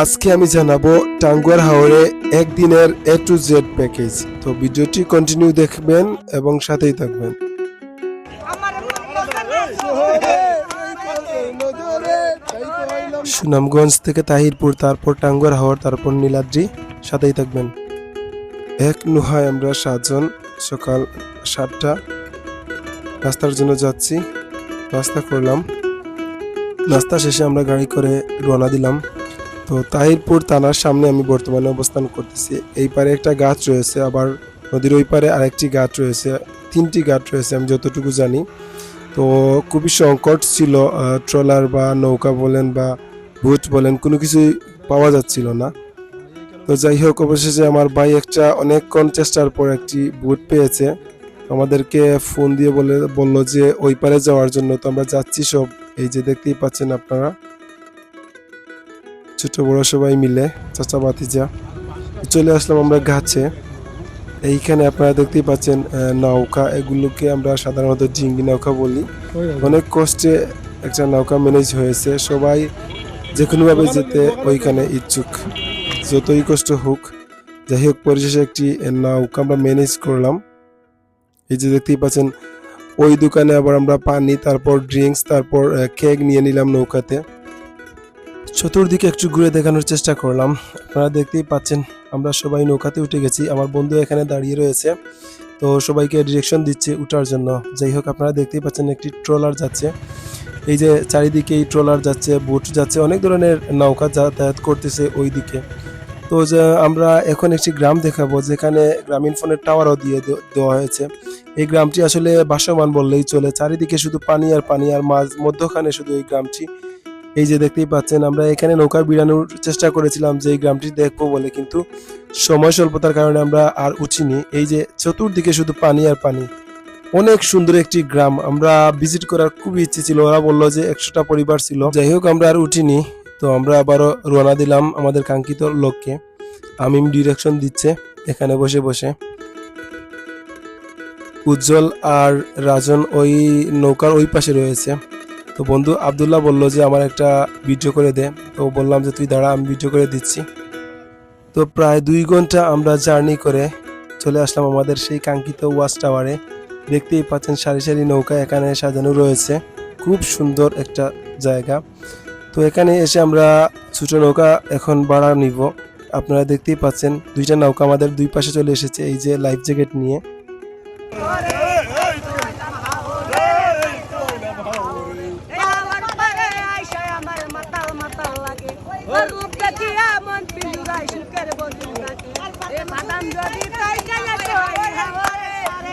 আজকে আমি জানাব টাঙ্গুয়ার হাওড়ে একদিনের এ টু জেড প্যাকেজ তো ভিডিওটি কন্টিনিউ দেখবেন এবং সাথেই থাকবেন। সুনামগঞ্জ থেকে তাহিরপুর, তারপর টাঙ্গুয়ার হাওড় তারপর নীলাদ্রি, সাথেই থাকবেন। এক নুহায় আমরা সাতজন, সকাল সাতটা। রাস্তার জন্য যাচ্ছি। রাস্তা করলাম। নাস্তা শেষে আমরা গাড়ি করে রওনা দিলাম। তো তাহিরপুর থানার সামনে আমি বর্তমানে অবস্থান করতেছি। এই পারে একটা গাছ রয়েছে, আবার নদীর ওই পারে আরেকটি গাছ রয়েছে, তিনটি গাছ রয়েছে, আমি যতটুকু জানি। তো খুবই সংকট ছিল ট্রলার বা নৌকা বলেন বা বুট বলেন, কোনো কিছুই পাওয়া যাচ্ছিল না। তো যাই হোক, অবশেষে আমার ভাই একটা অনেকক্ষণ চেষ্টার পর একটি বুট পেয়েছে। আমাদেরকে ফোন দিয়ে বলে, বলল যে ওই পারে যাওয়ার জন্য তো আমরা যাচ্ছি সব। এই যে দেখতেই পাচ্ছেন আপনারা। ছোট বড় সবাই মিলে, চাচা বাতিজা চলে আসলাম আমরা গাছে এইখানে আপনারা দেখতেই পাচ্ছেন নৌকা। এগুলোকে আমরা সাধারণত জিঙ্গি নৌকা বলি। অনেক কষ্টে একটা নৌকা ম্যানেজ হয়েছে। সবাই যে কোনোভাবে যেতে ওইখানে ইচ্ছুক। যতই কষ্ট হোক, যাই হোক, পরিশেষে একটি নৌকা আমরা ম্যানেজ করলাম। এই যে দেখতেই পাচ্ছেন, ওই দোকানে আবার আমরা পানি, তারপর ড্রিঙ্কস, তারপর কেক নিয়ে নিলাম নৌকাতে। চতুর্দিকে একটু ঘুরে দেখানোর চেষ্টা করলাম। আপনারা দেখতেই পাচ্ছেন, আমরা সবাই নৌকাতে উঠে গেছি। আমার বন্ধু এখানে দাঁড়িয়ে রয়েছে। তো সবাইকে ডিরেকশন দিচ্ছে উঠার জন্য। যাই হোক, আপনারা দেখতেই পাচ্ছেন একটি ট্রলার যাচ্ছে। এই যে চারিদিকে এই ট্রলার যাচ্ছে, বোট যাচ্ছে, অনেক ধরনের নৌকা যাতায়াত করতেছে ওই দিকে তো যে আমরা এখন একটি গ্রাম দেখাবো, যেখানে গ্রামীণ ফোনের টাওয়ারও দিয়ে দেওয়া হয়েছে। এই গ্রামটি আসলে বাসমান বললেই চলে। চারিদিকে শুধু পানি আর পানি, আর মাঝ, মধ্যখানে শুধু এই গ্রামটি। এই যে দেখতেই পাচ্ছেন, আমরা এখানে নৌকা বিড়ানোর চেষ্টা করেছিলাম যে এই গ্রামটি দেখব বলে, কিন্তু সময় স্বল্পতার কারণে আমরা আর উঠিনি। এই যে চতুর্দিকে শুধু পানি আর পানি। অনেক সুন্দর একটি গ্রাম। আমরা ভিজিট করার খুবই ইচ্ছে ছিল। ওরা বলল যে একশোটা পরিবার ছিল। যাই হোক, আমরা আর উঠিনি। তো আমরা আবারও রওনা দিলাম আমাদের কাঙ্ক্ষিত লোককে। আমিম ডিরেকশন দিচ্ছে এখানে বসে বসে। উজ্জ্বল আর রাজন ওই নৌকার ওই পাশে রয়েছে। তো বন্ধু আবদুল্লাহ বলল যে, আমার একটা ভিডিও করে দে। তো বললাম যে, তুই দাঁড়া, আমি ভিডিও করে দিচ্ছি। তো প্রায় দুই ঘণ্টা আমরা জার্নি করে চলে আসলাম আমাদের সেই কাঙ্ক্ষিত ওয়াচ টাওয়ারে দেখতেই পাচ্ছেন সারি সারি নৌকা এখানে সাজানো রয়েছে। খুব সুন্দর একটা জায়গা। তো এখানে এসে আমরা ছোট নৌকা এখন ভাড়া নিব। আপনারা দেখতেই পাচ্ছেন দুইটা নৌকা আমাদের দুই পাশে চলে এসেছে, এই যে লাইফ জ্যাকেট নিয়ে আমার পারে আইসা আমার মাতাল মাতাল লাগে ওর রূপ দেখিয়া মন পিঞ্জুরাই সুখের বন্ধু থাকে এ মাদাম যদি তাই গেলে তো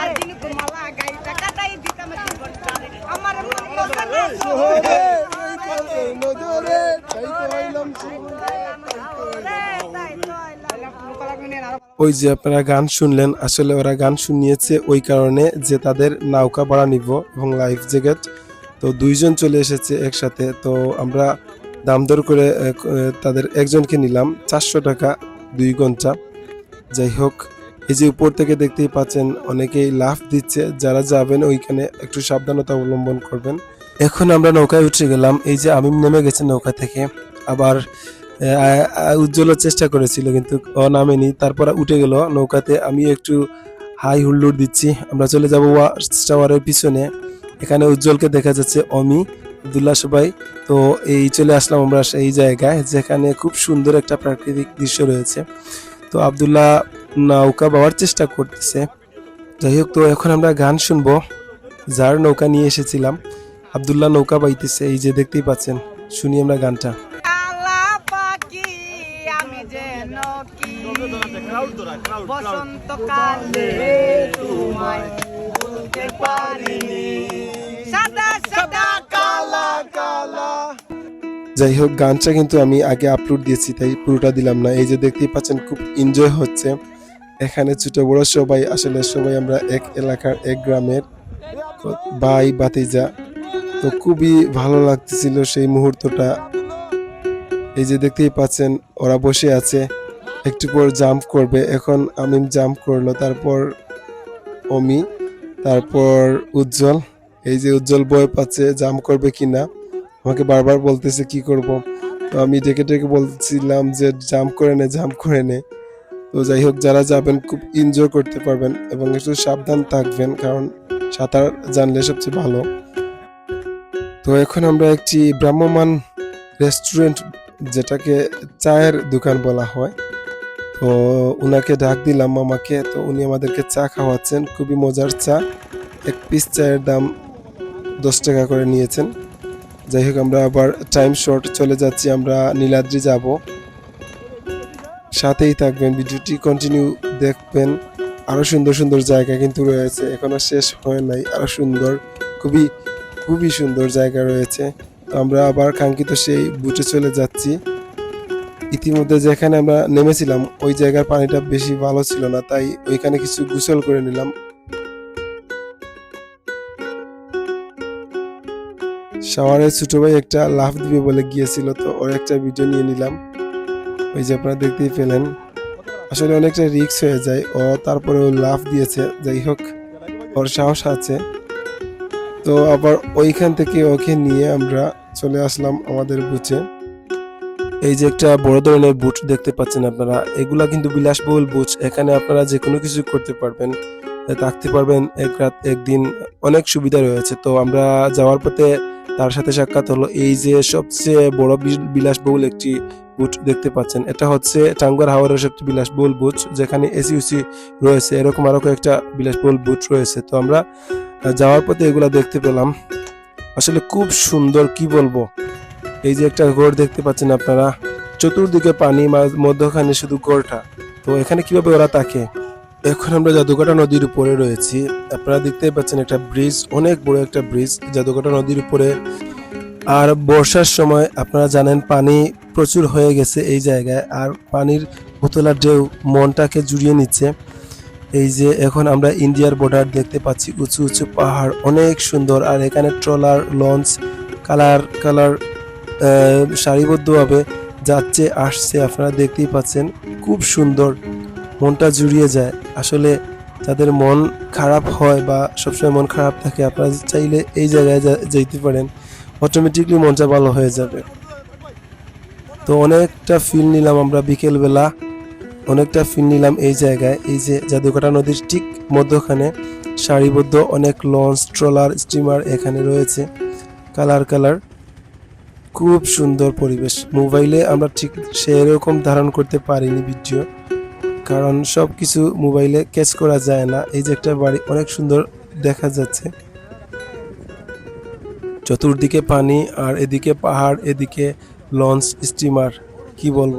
আর দিন কুমালা গাইটা কাটাই দিতাম জীবন চলে আমার মন পছন্দ ওই যে আপনারা গান শুনলেন, আসলে ওরা গান শুনিয়েছে ওই কারণে যে তাদের নৌকা ভাড়া নিব এবং লাইফ জ্যাকেট তো দুইজন চলে এসেছে একসাথে, তো আমরা দাম দর করে তাদের একজনকে নিলাম, চারশো টাকা দুই ঘণ্টা। যাই হোক, এই যে উপর থেকে দেখতেই পাচ্ছেন, অনেকেই লাফ দিচ্ছে, যারা যাবেন ওইখানে একটু সাবধানতা অবলম্বন করবেন। এখন আমরা নৌকায় উঠে গেলাম, এই যে আমিম নেমে গেছে নৌকা থেকে। আবার আহ, চেষ্টা করেছিল কিন্তু ও নামেনি। তারপর উঠে গেল নৌকাতে। আমি একটু হাই হুল্লোড় দিচ্ছি। আমরা চলে যাব ওয়াচ টাওয়ারের পিছনে। এখানে উজ্জ্বলকে দেখা যাচ্ছে অমি আবদুল্লাহ সবাই। তো এই চলে আসলাম আমরা সেই জায়গায় যেখানে খুব সুন্দর একটা প্রাকৃতিক দৃশ্য রয়েছে। তো আবদুল্লাহ নৌকা পাওয়ার চেষ্টা করতেছে। যাই হোক তো এখন আমরা গান শুনব। যার নৌকা নিয়ে এসেছিলাম আবদুল্লাহ নৌকা পাইতেছে এই যে দেখতেই পাচ্ছেন শুনি আমরা গানটা। বসন্ত কালে তোমায় পারিনি। সাদা সাদা কালা কালা। যাই হোক গানটা কিন্তু আমি আগে আপলোড দিয়েছি তাই পুরোটা দিলাম না। এই যে দেখতেই পাচ্ছেন খুব এনজয় হচ্ছে। এখানে ছোট বড় সবাই আসলে সবাই আমরা এক এলাকার এক গ্রামের। ভাই বাতিজা তো খুবই ভালো লাগতেছিল সেই মুহূর্তটা। এই যে দেখতেই পাচ্ছেন ওরা বসে আছে। একটু পর জাম্প করবে। এখন আমি জাম্প করল, তারপর অমি, তারপর উজ্জ্বল। এই যে উজ্জ্বল বয় পাচ্ছে জাম্প করবে কিনা? আমাকে বারবার বলতেছে, কি করব? তো আমি ডেকে ডেকে বলছিলাম যে জাম্প করে নে জাম্প করে নে। তো যাই হোক, যারা যাবেন, খুব এনজয় করতে পারবেন এবং একটু সাবধান থাকবেন, কারণ সাঁতার জানলে সবচেয়ে ভালো। তো এখন আমরা একটি ভ্রাম্যমান রেস্টুরেন্ট যেটাকে চায়ের দোকান বলা হয়। তো উনাকে ডাক দিলাম মামাকে। তো উনি আমাদেরকে চা খাওয়াচ্ছেন, খুবই মজার চা। এক পিস চায়ের দাম দশ টাকা করে নিয়েছেন। যাই হোক, আমরা আবার টাইম শর্ট চলে যাচ্ছি, আমরা নীলাদ্রি যাব। সাথেই থাকবেন, ভিডিওটি কন্টিনিউ দেখবেন। আরও সুন্দর সুন্দর জায়গা কিন্তু রয়েছে, এখনও শেষ হয় নাই, আরও সুন্দর, খুবই খুবই সুন্দর জায়গা রয়েছে। তো আমরা আবার কাঙ্ক্ষিত সেই বুটে চলে যাচ্ছি। ইতিমধ্যে যেখানে আমরা নেমেছিলাম, ওই জায়গার পানিটা বেশি ভালো ছিল না, তাই ওইখানে কিছু গোসল করে নিলাম। শাওয়ারে ছোট ভাই একটা লাফ দিবে বলে গিয়েছিল, তো ওর একটা ভিডিও নিয়ে নিলাম। ওই যে আপনারা দেখতেই পেলেন, আসলে অনেকটা রিক্স হয়ে যায়। ও তারপরে ও লাফ দিয়েছে, যাই হোক, ওর সাহস আছে। তো আবার ওইখান থেকে ওকে নিয়ে আমরা চলে আসলাম আমাদের বুচে এই যে একটা বড় ধরনের বুট দেখতে পাচ্ছেন আপনারা, এগুলা কিন্তু বিলাসবহুল বুচ এখানে আপনারা যে কোনো কিছু করতে পারবেন থাকতে পারবেন এক রাত, একদিন, অনেক সুবিধা রয়েছে। তো আমরা যাওয়ার পথে তার সাথে সাক্ষাৎ হলো, এই যে সবচেয়ে বড় বিল- বিলাসবহুল একটি বুট দেখতে পাচ্ছেন। এটা হচ্ছে টাঙ্গুয়ার হাওয়ারের সবচেয়ে বিলাসবহুল বুট, যেখানে এসি উসি রয়েছে, এরকম আরও কয়েকটা বিলাসবহুল বুট রয়েছে। তো আমরা যাওয়ার পথে এগুলা দেখতে পেলাম। আসলে খুব সুন্দর, কি বলব? এই যে একটা ঘর দেখতে পাচ্ছেন আপনারা, চতুর্দিকে পানি মধ্যখানে শুধু ঘরটা। তো এখানে কীভাবে ওরা থাকে? এখন আমরা জাদুকাটা নদীর উপরে রয়েছি। আপনারা দেখতেই পাচ্ছেন একটা ব্রিজ, অনেক বড় একটা ব্রিজ জাদুকাটা নদীর উপরে। আর বর্ষার সময় আপনারা জানেন পানি প্রচুর হয়ে গেছে এই জায়গায়, আর পানির উতলা ঢেউ মনটাকে জুড়িয়ে নিচ্ছে। এই যে এখন আমরা ইন্ডিয়ার বর্ডার দেখতে পাচ্ছি, উঁচু উঁচু পাহাড়, অনেক সুন্দর। আর এখানে ট্রলার, লঞ্চ, কালার কালার সারিবদ্ধভাবে যাচ্ছে, আসছে, আপনারা দেখতেই পাচ্ছেন, খুব সুন্দর মনটা জুড়িয়ে যায়। আসলে যাদের মন খারাপ হয় বা সবসময় মন খারাপ থাকে, আপনারা চাইলে এই জায়গায় যেতে পারেন অটোমেটিকলি মনটা ভালো হয়ে যাবে। তো অনেকটা ফিল নিলাম আমরা বিকেলবেলা, অনেকটা ফিল নিলাম এই জায়গায়। এই যে জাদুকাটা নদীর ঠিক মধ্যখানে সারিবদ্ধ অনেক লঞ্চ ট্রলার স্টিমার এখানে রয়েছে কালার কালার খুব সুন্দর পরিবেশ। মোবাইলে আমরা ঠিক সেরকম ধারণ করতে পারিনি ভিডিও কারণ সব কিছু মোবাইলে ক্যাচ করা যায় না। এই যে একটা বাড়ি, অনেক সুন্দর দেখা যাচ্ছে। চতুর্দিকে পানি আর এদিকে পাহাড়, এদিকে লঞ্চ, স্টিমার, কি বলব?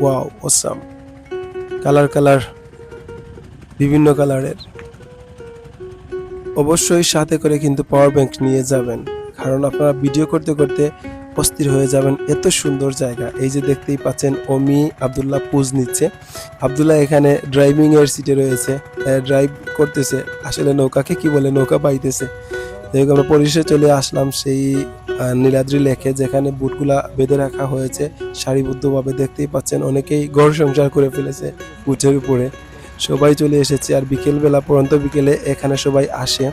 Wow, awesome. কালার কালার, বিভিন্ন কালারের। অবশ্যই সাথে করে কিন্তু পাওয়ার ব্যাংক নিয়ে যাবেন। কারণ আপনারা ভিডিও করতে করতে অস্থির হয়ে যাবেন। এত সুন্দর জায়গা। এই যে দেখতেই পাচ্ছেন, অমি আব্দুল্লাহ পুজ নিচ্ছে। আব্দুল্লাহ এখানে ড্রাইভিং এর সিটে রয়েছে। ড্রাইভ করতেছে। আসলে নৌকাকে কি বলে? নৌকা পাইতেছে। যাই হোক আমরা পরিশেষে চলে আসলাম সেই নীলাদ্রি লেকে, যেখানে বুটগুলা বেঁধে রাখা হয়েছে। সারিবদ্ধভাবে দেখতেই পাচ্ছেন, অনেকেই ঘর সংসার করে ফেলেছে বুটের উপরে সবাই চলে এসেছে। আর বিকেলবেলা পরন্ত বিকেলে এখানে সবাই আসে।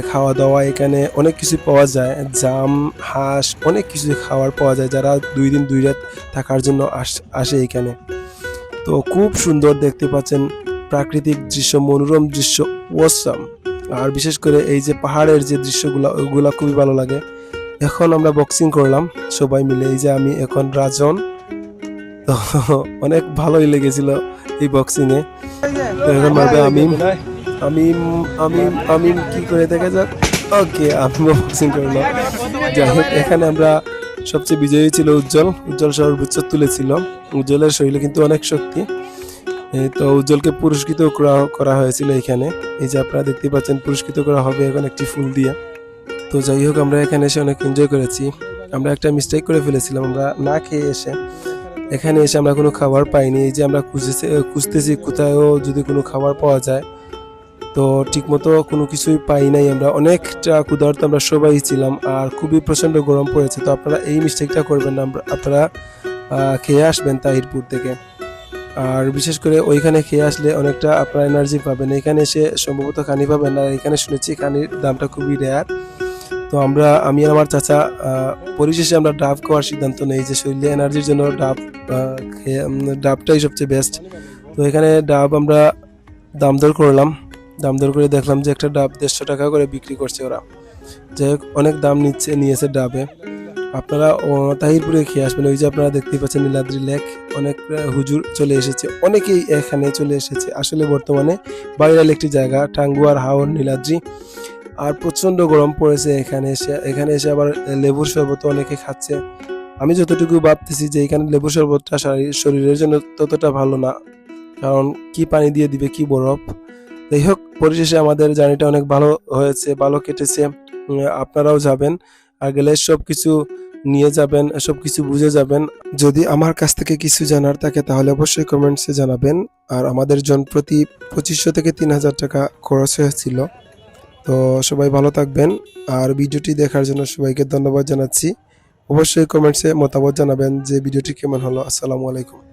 খাওয়া দাওয়া এখানে অনেক কিছু পাওয়া যায়, জাম, হাঁস, অনেক কিছু খাওয়ার পাওয়া যায় যারা দুই দিন, দুই রাত থাকার জন্য আস- এখানে। তো খুব সুন্দর দেখতে পাচ্ছেন প্রাকৃতিক দৃশ্য, মনোরম দৃশ্য ওয়াসাম আর বিশেষ করে এই যে পাহাড়ের যে দৃশ্যগুলো ওইগুলা খুবই ভালো লাগে। এখন আমরা বক্সিং করলাম, সবাই মিলে। এই যে আমি এখন রাজন। তো অনেক ভালোই লেগেছিল এই বক্সিং এ তো এখন আমি আমি আমি আমি কি করে দেখা যাক? ওকে, আমি বক্সিং করলাম যাই এখানে আমরা সবচেয়ে বিজয়ী ছিল উজ্জ্বল। উজ্জ্বল সর্বোচ্চ তুলেছিল উজ্জ্বলের শরীরে কিন্তু অনেক শক্তি। তো উজ্জ্বলকে পুরস্কৃত করা হয়েছিল এখানে। এই যে আপনারা দেখতে পাচ্ছেন, পুরস্কৃত করা হবে এখন একটি ফুল দিয়ে। তো যাই হোক, আমরা এখানে এসে অনেক এনজয় করেছি। আমরা একটা মিস্টেক করে ফেলেছিলাম, আমরা না খেয়ে এসে। এখানে এসে আমরা কোনো খাবার পাইনি। এই যে আমরা খুঁজেছি, খুঁজতেছি কোথায়ও যদি কোনো খাবার পাওয়া যায়। তো ঠিকমতো কোনো কিছুই পাই নাই আমরা। অনেকটা ক্ষুধার্ত আমরা সবাই ছিলাম আর খুবই প্রচণ্ড গরম পড়েছে। তো আপনারা এই মিস্টেকটা করবেন না আপনারা খেয়ে আসবেন তাহিরপুর থেকে। আর বিশেষ করে ওইখানে খেয়ে আসলে অনেকটা আপনারা এনার্জি পাবেন। এখানে এসে সম্ভবত খানি পাবেন আর এখানে শুনেছি খানির দামটা খুবই রেয়ার তো আমরা, আমি আর আমার চাচা পরিশেষে আমরা ডাব খাওয়ার সিদ্ধান্ত নেই যে শরীরে এনার্জির জন্য ডাব ডাবটাই সবচেয়ে বেস্ট তো এখানে ডাব আমরা দাম দর করলাম। দাম দর করে দেখলাম যে একটা ডাব দেড়শো টাকা করে বিক্রি করছে ওরা। যাই হোক, অনেক দাম নিচ্ছে, নিয়েছে ডাবে। আপনারা তাহিরপুরে খেয়ে আসবেন। ওই যে আপনারা দেখতেই পাচ্ছেন নীলাদ্রি লেক। অনেক হুজুর চলে এসেছে। অনেকেই এখানে চলে এসেছে। আসলে বর্তমানে ভাইরাল একটি জায়গা, টাঙ্গুয়ার, হাওর, নীলাদ্রি। আর প্রচণ্ড গরম পড়েছে এখানে এসে। এখানে এসে আবার লেবুর শরবত অনেকে খাচ্ছে। আমি যতটুকু ভাবতেছি যে এখানে লেবুর শরবতটা শারীর- শরীরের জন্য ততটা ভালো না। কারণ কি পানি দিয়ে দিবে, কি বরফ? যাই হোক পরিশেষে আমাদের জার্নিটা অনেক ভালো হয়েছে, ভালো কেটেছে। আপনারাও যাবেন, আর গেলে সব কিছু নিয়ে যাবেন সব কিছু বুঝে যাবেন। যদি আমার কাছ থেকে কিছু জানার থাকে, তাহলে অবশ্যই কমেন্টসে জানাবেন। আর আমাদের জন প্রতি পঁচিশশো থেকে তিন হাজার টাকা খরচ হয়েছিল। তো সবাই ভালো থাকবেন, আর ভিডিওটি দেখার জন্য সবাইকে ধন্যবাদ জানাচ্ছি। অবশ্যই কমেন্টসে মতামত জানাবেন যে ভিডিওটি কেমন হলো। আসসালামু আলাইকুম।